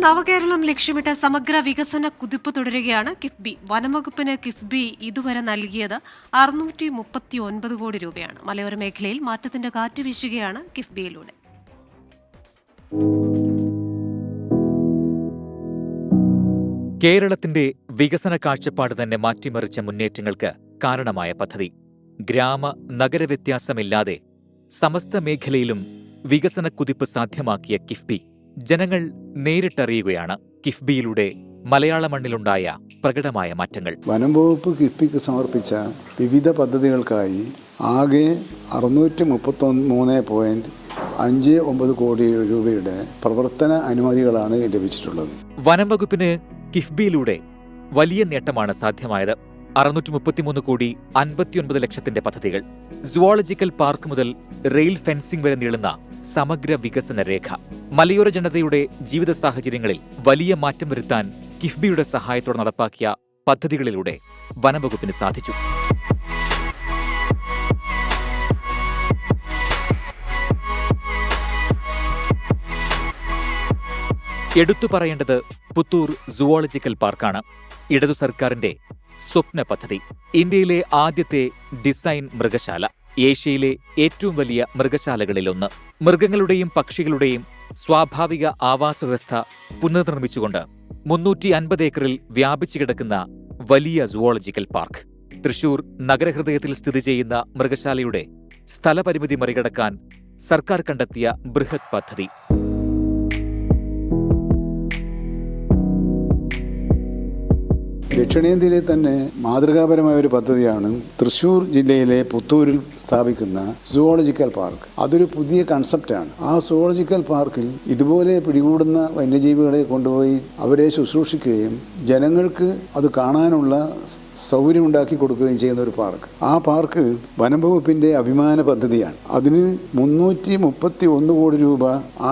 നവകേരളം ലക്ഷ്യമിട്ട സമഗ്ര വികസന കുതിപ്പ് തുടരുകയാണ് കിഫ്ബി. വനംവകുപ്പിന് കിഫ്ബി ഇതുവരെ നൽകിയത് അറുന്നൂറ്റി മുപ്പത്തി ഒൻപത് കോടി രൂപയാണ്. മലയോര മേഖലയിൽ മാറ്റത്തിന്റെ കാറ്റ് വീശുകയാണ് കിഫ്ബിയിലൂടെ. കേരളത്തിന്റെ വികസന കാഴ്ചപ്പാട് തന്നെ മാറ്റിമറിച്ച മുന്നേറ്റങ്ങൾക്ക് കാരണമായ പദ്ധതി. ഗ്രാമ നഗര വ്യത്യാസമില്ലാതെ സമസ്ത മേഖലയിലും വികസന കുതിപ്പ് സാധ്യമാക്കിയ കിഫ്ബി. ജനങ്ങൾ നേരിട്ടറിയുകയാണ് കിഫ്ബിയിലൂടെ മലയാള മണ്ണിലുണ്ടായ പ്രകടമായ മാറ്റങ്ങൾ. വനം വകുപ്പ് കിഫ്ബിക്ക് സമർപ്പിച്ച വിവിധ പദ്ധതികൾക്കായി ആകെ അറുന്നൂറ്റി മുപ്പത്തൊന്ന് മൂന്ന് പോയിന്റ് അഞ്ച് ഒമ്പത് കോടി രൂപയുടെ പ്രവർത്തന അനുമതികളാണ് ലഭിച്ചിട്ടുള്ളത്. വനം വകുപ്പിന് കിഫ്ബിയിലൂടെ വലിയ നേട്ടമാണ് സാധ്യമായത്. അറുന്നൂറ്റി മുപ്പത്തിമൂന്ന് കോടി അൻപത്തിയൊൻപത് ലക്ഷത്തിന്റെ പദ്ധതികൾ. സുവോളജിക്കൽ പാർക്ക് മുതൽ റെയിൽ ഫെൻസിംഗ് വരെ നീളുന്ന സമഗ്ര വികസന രേഖ. മലയോര ജനതയുടെ ജീവിത സാഹചര്യങ്ങളിൽ വലിയ മാറ്റം വരുത്താൻ കിഫ്ബിയുടെ സഹായത്തോടെ നടപ്പാക്കിയ പദ്ധതികളിലൂടെ വനംവകുപ്പിന് സാധിച്ചു. എടുത്തു പറയേണ്ടത് പുത്തൂർ സുവോളജിക്കൽ പാർക്കാണ്. ഇടതു സർക്കാരിന്റെ സ്വപ്ന പദ്ധതി. ഇന്ത്യയിലെ ആദ്യത്തെ ഡിസൈൻ മൃഗശാല. ഏഷ്യയിലെ ഏറ്റവും വലിയ മൃഗശാലകളിലൊന്ന്. മൃഗങ്ങളുടെയും പക്ഷികളുടെയും സ്വാഭാവിക ആവാസ വ്യവസ്ഥ പുനർനിർമ്മിച്ചുകൊണ്ട് മുന്നൂറ്റി അൻപത് ഏക്കറിൽ വ്യാപിച്ചു കിടക്കുന്ന വലിയ സുവോളജിക്കൽ പാർക്ക്. തൃശൂർ നഗരഹൃദയത്തിൽ സ്ഥിതി ചെയ്യുന്ന മൃഗശാലയുടെ സ്ഥലപരിമിതി മറികടക്കാൻ സർക്കാർ കണ്ടെത്തിയ ബൃഹത് പദ്ധതി. ദക്ഷിണേന്ത്യയിലെ തന്നെ മാതൃകാപരമായ ഒരു പദ്ധതിയാണ് തൃശൂർ ജില്ലയിലെ പുത്തൂരിൽ സ്ഥാപിക്കുന്ന സുവോളജിക്കൽ പാർക്ക് അതൊരു പുതിയ കൺസെപ്റ്റാണ് ആ സുവോളജിക്കൽ പാർക്കിൽ ഇതുപോലെ പിടികൂടുന്ന വന്യജീവികളെ കൊണ്ടുപോയി അവരെ ശുശ്രൂഷിക്കുകയും ജനങ്ങൾക്ക് അത് കാണാനുള്ള സൗകര്യം ഉണ്ടാക്കി കൊടുക്കുകയും ചെയ്യുന്ന ഒരു പാർക്ക് ആ പാർക്ക് വനം വകുപ്പിന്റെ അഭിമാന പദ്ധതിയാണ്. അതിന് മുന്നൂറ്റി മുപ്പത്തി ഒന്ന് കോടി രൂപ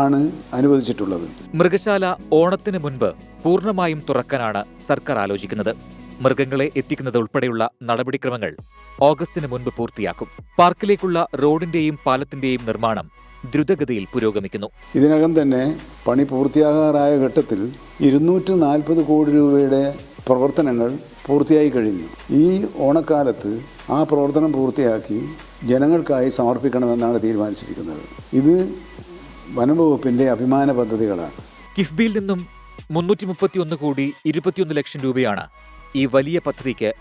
ആണ് അനുവദിച്ചിട്ടുള്ളത്. മൃഗശാല ഓണത്തിന് മുൻപ് പൂർണമായും തുറക്കാനാണ് സർക്കാർ ആലോചിക്കുന്നത്. മൃഗങ്ങളെ എത്തിക്കുന്നത് ഉൾപ്പെടെയുള്ള നടപടിക്രമങ്ങൾ ഓഗസ്റ്റിന് മുൻപ് പൂർത്തിയാക്കും. പാർക്കിലേക്കുള്ള റോഡിന്റെയും പാലത്തിന്റെയും നിർമ്മാണം ദ്രുതഗതിയിൽ പുരോഗമിക്കുന്നു. ഇതിനകം തന്നെ പണി പൂർത്തിയാകാറായ ഘട്ടത്തിൽ ഇരുന്നൂറ്റി നാൽപ്പത് കോടി രൂപയുടെ പ്രവർത്തനങ്ങൾ പൂർത്തിയായി കഴിഞ്ഞു. ഈ ഓണക്കാലത്ത് ആ പ്രവർത്തനം പൂർത്തിയാക്കി ജനങ്ങൾക്കായി സമർപ്പിക്കണമെന്നാണ് തീരുമാനിച്ചിരിക്കുന്നത്. ഇത് വനംവകുപ്പിന്റെ അഭിമാന പദ്ധതികളാണ്. കിഫ്ബിയിൽ നിന്നും മുന്നൂറ്റി മുപ്പത്തിയൊന്ന് കോടി ഇരുപത്തിയൊന്ന് ലക്ഷം രൂപയാണ് ഈ വലിയ പദ്ധതിക്ക്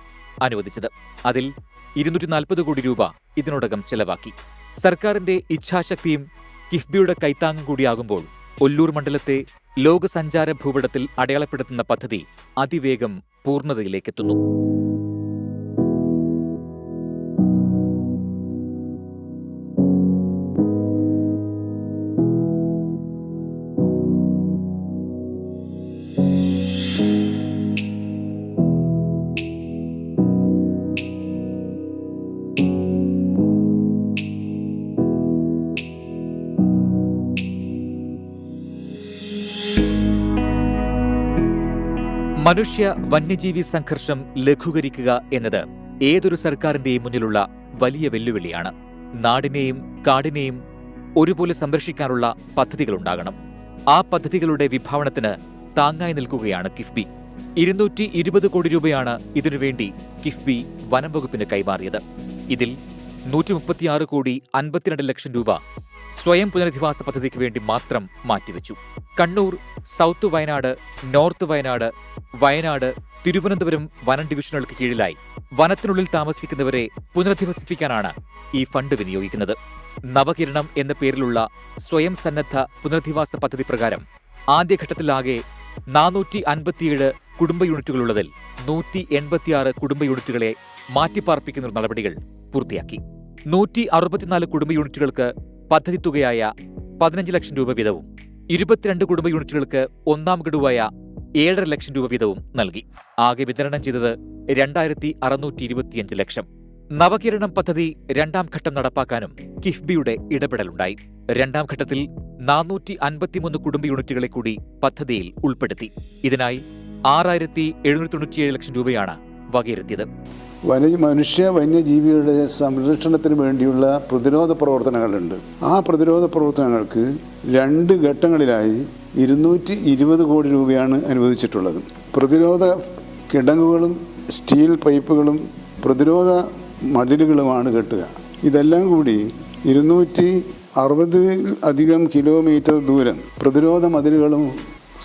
അനുവദിച്ചത്. അതിൽ ഇരുന്നൂറ്റി നാൽപ്പത് കോടി രൂപ ഇതിനോടകം ചെലവാക്കി. സർക്കാരിന്റെ ഇച്ഛാശക്തിയും കിഫ്ബിയുടെ കൈത്താങ്ങും കൂടിയാകുമ്പോൾ ഒല്ലൂർ മണ്ഡലത്തെ ലോകസഞ്ചാര ഭൂപടത്തിൽ അടയാളപ്പെടുത്തുന്ന പദ്ധതി അതിവേഗം പൂർണതയിലേക്കെത്തുന്നു. മനുഷ്യ വന്യജീവി സംഘർഷം ലഘൂകരിക്കുക എന്നത് ഏതൊരു സർക്കാരിന്റെയും മുന്നിലുള്ള വലിയ വെല്ലുവിളിയാണ്. നാടിനെയും കാടിനെയും ഒരുപോലെ സംരക്ഷിക്കാനുള്ള പദ്ധതികളുണ്ടാകണം. ആ പദ്ധതികളുടെ വിഭാവനത്തിന് താങ്ങായി നിൽക്കുകയാണ് കിഫ്ബി. ഇരുന്നൂറ്റി ഇരുപത് കോടി രൂപയാണ് ഇതിനുവേണ്ടി കിഫ്ബി വനം വകുപ്പിന് കൈമാറിയത്. ഇതിൽ നൂറ്റി മുപ്പത്തിയാറ് കോടി അൻപത്തിരണ്ട് ലക്ഷം രൂപ സ്വയം പുനരധിവാസ പദ്ധതിക്ക് വേണ്ടി മാത്രം മാറ്റിവെച്ചു. കണ്ണൂർ സൗത്ത് വയനാട് നോർത്ത് വയനാട് വയനാട് തിരുവനന്തപുരം വനം ഡിവിഷനുകൾക്ക് കീഴിലായി വനത്തിനുള്ളിൽ താമസിക്കുന്നവരെ പുനരധിവസിപ്പിക്കാനാണ് ഈ ഫണ്ട് വിനിയോഗിക്കുന്നത്. നവകിരണം എന്ന പേരിലുള്ള സ്വയം സന്നദ്ധ പുനരധിവാസ പദ്ധതി പ്രകാരം ആദ്യഘട്ടത്തിലാകെ നാനൂറ്റി അൻപത്തിയേഴ് കുടുംബ യൂണിറ്റുകളുള്ളതിൽ നൂറ്റി എൺപത്തിയാറ് കുടുംബ യൂണിറ്റുകളെ മാറ്റിപ്പാർപ്പിക്കുന്ന നടപടികൾ പൂർത്തിയാക്കി. നൂറ്റി അറുപത്തിനാല് കുടുംബ യൂണിറ്റുകൾക്ക് പദ്ധതി തുകയായ പതിനഞ്ച് ലക്ഷം രൂപ വീതവും ഇരുപത്തിരണ്ട് കുടുംബ യൂണിറ്റുകൾക്ക് ഒന്നാം ഗഡുവായ ഏഴര ലക്ഷം രൂപ വീതവും നൽകി. ആകെ വിതരണം ചെയ്തത് രണ്ടായിരത്തി അറുന്നൂറ്റി ഇരുപത്തിയഞ്ച് ലക്ഷം. നവകിരണം പദ്ധതി രണ്ടാം ഘട്ടം നടപ്പാക്കാനും കിഫ്ബിയുടെ ഇടപെടലുണ്ടായി. രണ്ടാം ഘട്ടത്തിൽ നാനൂറ്റി അൻപത്തിമൂന്ന് കുടുംബ യൂണിറ്റുകളെ കൂടി പദ്ധതിയിൽ ഉൾപ്പെടുത്തി. ഇതിനായി ആറായിരത്തി എഴുന്നൂറ്റി തൊണ്ണൂറ്റിയേഴ് ലക്ഷം രൂപയാണ് വകയിരുത്തിയത്. വന മനുഷ്യ വന്യജീവിയുടെ സംരക്ഷണത്തിന് വേണ്ടിയുള്ള പ്രതിരോധ പ്രവർത്തനങ്ങളുണ്ട്. ആ പ്രതിരോധ പ്രവർത്തനങ്ങൾക്ക് രണ്ട് ഘട്ടങ്ങളിലായി ഇരുന്നൂറ്റി ഇരുപത് കോടി രൂപയാണ് അനുവദിച്ചിട്ടുള്ളത്. പ്രതിരോധ കിടങ്ങുകളും സ്റ്റീൽ പൈപ്പുകളും പ്രതിരോധ മതിലുകളുമാണ് കെട്ടുക. ഇതെല്ലാം കൂടി ഇരുന്നൂറ്റി അറുപത് അധികം കിലോമീറ്റർ ദൂരം പ്രതിരോധ മതിലുകളും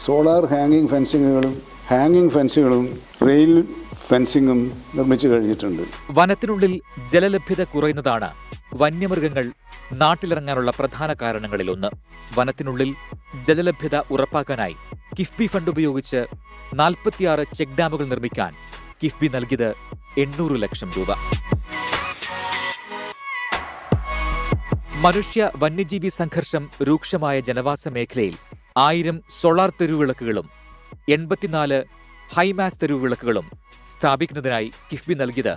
സോളാർ ഹാങ്ങിങ് ഫെൻസിങ്ങുകളും ഹാങ്ങിങ് ഫെൻസുകളും റെയിൽ ഫെൻസിങ്ങും നിർമ്മിച്ചു കഴിഞ്ഞിട്ടുണ്ട്. വനത്തിനുള്ളിൽ ജലലഭ്യത കുറയുന്നതാണ് വന്യമൃഗങ്ങൾ നാട്ടിലിറങ്ങാനുള്ള പ്രധാന കാരണങ്ങളിലൊന്ന്. വനത്തിനുള്ളിൽ ജലലഭ്യത ഉറപ്പാക്കാനായി കിഫ്ബി ഫണ്ട് ഉപയോഗിച്ച് നാൽപ്പത്തിയാറ് ചെക്ക് ഡാമുകൾ നിർമ്മിക്കാൻ കിഫ്ബി നൽകിയത് എണ്ണൂറ് ലക്ഷം രൂപ. മനുഷ്യ വന്യജീവി സംഘർഷം രൂക്ഷമായ ജനവാസ മേഖലയിൽ ആയിരം സോളാർ തെരുവിളക്കുകളും എൺപത്തിനാല് ഹൈമാസ് തെരുവിളക്കുകളും സ്ഥാപിക്കുന്നതിനായി കിഫ്ബി നൽകിയത്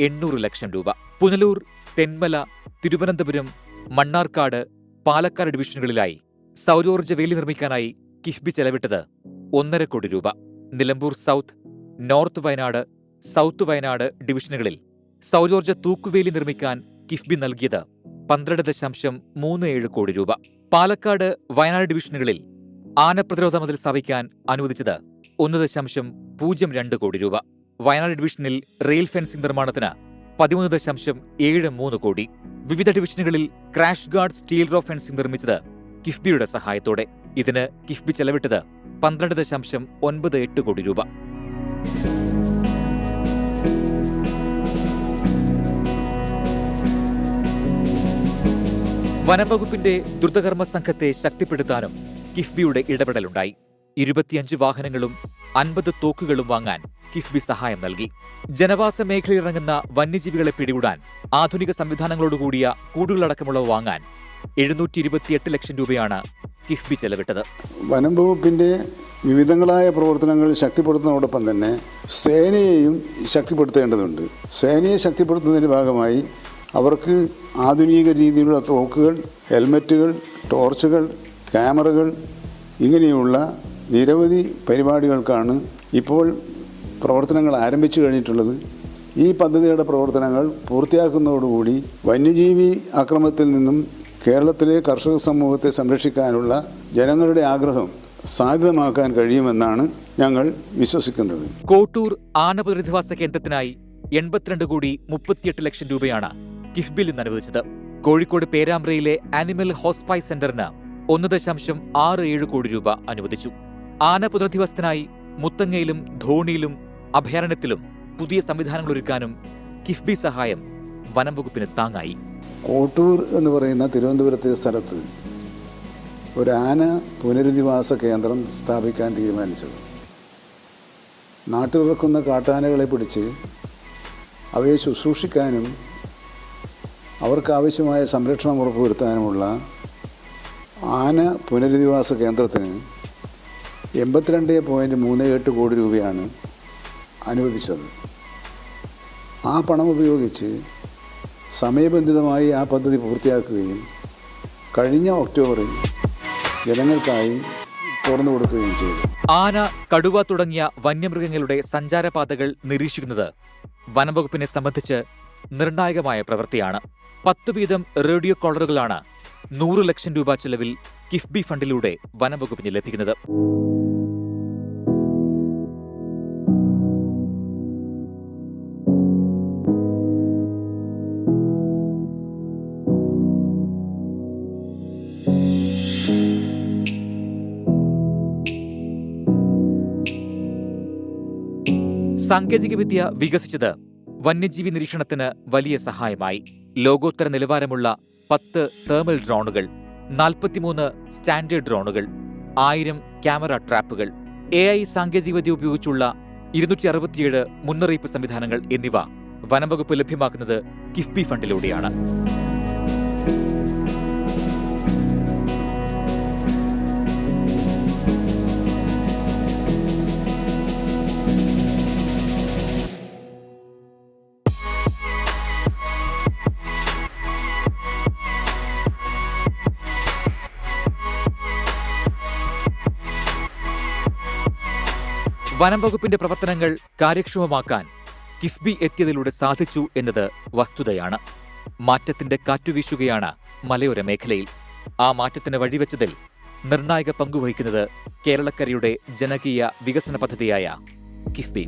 എണ്ണൂറ് ലക്ഷം രൂപ. പുനലൂർ തെന്മല തിരുവനന്തപുരം മണ്ണാർക്കാട് പാലക്കാട് ഡിവിഷനുകളിലായി സൗരോർജ വേലി നിർമ്മിക്കാനായി കിഫ്ബി ചെലവിട്ടത് ഒന്നര കോടി രൂപ. Nilambur south north Wayanad south Wayanad ഡിവിഷനുകളിൽ സൗരോർജ തൂക്കുവേലി നിർമ്മിക്കാൻ കിഫ്ബി നൽകിയത് പന്ത്രണ്ട് ദശാംശം മൂന്ന് ഏഴ് കോടി രൂപ. പാലക്കാട് വയനാട് ഡിവിഷനുകളിൽ ആന പ്രതിരോധ മതിൽ സ്ഥാപിക്കാൻ അനുവദിച്ചത് ഒന്ന് ദശാംശം പൂജ്യം രണ്ട് കോടി രൂപ. വയനാട് ഡിവിഷനിൽ റെയിൽ ഫെൻസിംഗ് നിർമ്മാണത്തിന് പതിമൂന്ന് ദശാംശം ഏഴ് മൂന്ന് കോടി. വിവിധ ഡിവിഷനുകളിൽ crash guard steel rope fencing നിർമ്മിച്ചത് കിഫ്ബിയുടെ സഹായത്തോടെ. ഇതിന് കിഫ്ബി ചെലവിട്ടത് പന്ത്രണ്ട് ദശാംശം ഒൻപത് എട്ട് കോടി രൂപ. വനംവകുപ്പിന്റെ ദ്രുതകർമ്മ സംഘത്തെ ശക്തിപ്പെടുത്താനും കിഫ്ബിയുടെ ഇടപെടലുണ്ടായി. ഇരുപത്തിയഞ്ച് വാഹനങ്ങളും അൻപത് തോക്കുകളും വാങ്ങാൻ കിഫ്ബി സഹായം നൽകി. ജനവാസ മേഖലയിലിറങ്ങുന്ന വന്യജീവികളെ പിടികൂടാൻ ആധുനിക സംവിധാനങ്ങളോടുകൂടിയ കൂടുകളടക്കമുള്ളവ വാങ്ങാൻ എഴുന്നൂറ്റി ഇരുപത്തിയെട്ട് ലക്ഷം രൂപയാണ് കിഫ്ബി ചെലവിട്ടത്. വനം വകുപ്പിന്റെ വിവിധങ്ങളായ പ്രവർത്തനങ്ങൾ ശക്തിപ്പെടുത്തുന്നതോടൊപ്പം തന്നെ സേനയെയും ശക്തിപ്പെടുത്തേണ്ടതുണ്ട്. സേനയെ ശക്തിപ്പെടുത്തുന്നതിന്റെ ഭാഗമായി അവർക്ക് ആധുനിക രീതിയിലുള്ള തോക്കുകൾ ഹെൽമറ്റുകൾ ടോർച്ചുകൾ ക്യാമറകൾ ഇങ്ങനെയുള്ള നിരവധി പരിപാടികൾക്കാണ് ഇപ്പോൾ പ്രവർത്തനങ്ങൾ ആരംഭിച്ചു കഴിഞ്ഞിട്ടുള്ളത്. ഈ പദ്ധതിയുടെ പ്രവർത്തനങ്ങൾ പൂർത്തിയാക്കുന്നതോടുകൂടി വന്യജീവി അക്രമത്തിൽ നിന്നും കേരളത്തിലെ കർഷക സമൂഹത്തെ സംരക്ഷിക്കാനുള്ള ജനങ്ങളുടെ ആഗ്രഹം സാധ്യമാക്കാൻ കഴിയുമെന്നാണ് ഞങ്ങൾ വിശ്വസിക്കുന്നത്. കോട്ടൂർ ആന പുനരധിവാസ കേന്ദ്രത്തിനായി എൺപത്തിരണ്ട് കോടി മുപ്പത്തിയെട്ട് ലക്ഷം രൂപയാണ് കിഫ്ബിൽ നിന്ന് അനുവദിച്ചത്. കോഴിക്കോട് പേരാമ്പ്രയിലെ ആനിമൽ ഹോസ്പൈ സെന്ററിന് ഒന്ന് ദശാംശം ആറ് ഏഴ് കോടി രൂപ അനുവദിച്ചു. ആന പുനരധിവാസത്തിനായി മുത്തങ്ങയിലും ധോണിയിലും അഭയാരണ്യത്തിലും പുതിയ സംവിധാനങ്ങൾ ഒരുക്കാനും കിഫ്ബി സഹായം വനം വകുപ്പിന് താങ്ങായി. കോട്ടൂർ എന്ന് പറയുന്ന തിരുവനന്തപുരത്തെ സ്ഥലത്ത് ഒരു ആന പുനരധിവാസ കേന്ദ്രം സ്ഥാപിക്കാൻ തീരുമാനിച്ചത്. നാട്ടിലിറക്കുന്ന കാട്ടാനകളെ പിടിച്ച് അവയെ ശുശ്രൂഷിക്കാനും അവർക്ക് ആവശ്യമായ സംരക്ഷണം ഉറപ്പുവരുത്താനുമുള്ള ആന പുനരധിവാസ കേന്ദ്രത്തിന് എൺപത്തിരണ്ട് പോയിന്റ് മൂന്ന് എട്ട് കോടി രൂപയാണ് അനുവദിച്ചത്. ആ പണം ഉപയോഗിച്ച് സമയബന്ധിതമായി ആ പദ്ധതി പൂർത്തിയാക്കുകയും കഴിഞ്ഞ ഒക്ടോബറിൽ ജനങ്ങൾക്കായി തുറന്നു കൊടുക്കുകയും ചെയ്തു. ആന കടുവ തുടങ്ങിയ വന്യമൃഗങ്ങളുടെ സഞ്ചാരപാതകൾ നിരീക്ഷിക്കുന്നത് വനംവകുപ്പിനെ സംബന്ധിച്ച് നിർണായകമായ പ്രവൃത്തിയാണ്. പത്ത് വീതം റേഡിയോ കോളറുകളാണ് നൂറ് ലക്ഷം രൂപ ചെലവിൽ കിഫ്ബി ഫണ്ടിലൂടെ വനംവകുപ്പിന് ലഭിക്കുന്നത്. സാങ്കേതികവിദ്യ വികസിച്ചത് വന്യജീവി നിരീക്ഷണത്തിന് വലിയ സഹായമായി. ലോകോത്തര നിലവാരമുള്ള പത്ത് തേർമൽ ഡ്രോണുകൾ നാൽപ്പത്തിമൂന്ന് സ്റ്റാൻഡേർഡ് ഡ്രോണുകൾ ആയിരം ക്യാമറ ട്രാപ്പുകൾ എ ഐ സാങ്കേതികവിദ്യ ഉപയോഗിച്ചുള്ള ഇരുന്നൂറ്റി അറുപത്തിയേഴ് മുന്നറിയിപ്പ് സംവിധാനങ്ങൾ എന്നിവ വനംവകുപ്പ് ലഭ്യമാക്കുന്നത് കിഫ്ബി ഫണ്ടിലൂടെയാണ്. വനം വകുപ്പിന്റെ പ്രവർത്തനങ്ങൾ കാര്യക്ഷമമാക്കാൻ കിഫ്ബി എത്തിയതിലൂടെ സാധിച്ചു എന്നത് വസ്തുതയാണ്. മാറ്റത്തിന്റെ കാറ്റുവീശുകയാണ് മലയോര മേഖലയിൽ. ആ മാറ്റത്തിന് വഴിവെച്ചതിൽ നിർണായക പങ്കുവഹിക്കുന്നത് കേരളക്കരയുടെ ജനകീയ വികസന പദ്ധതിയായ കിഫ്ബി.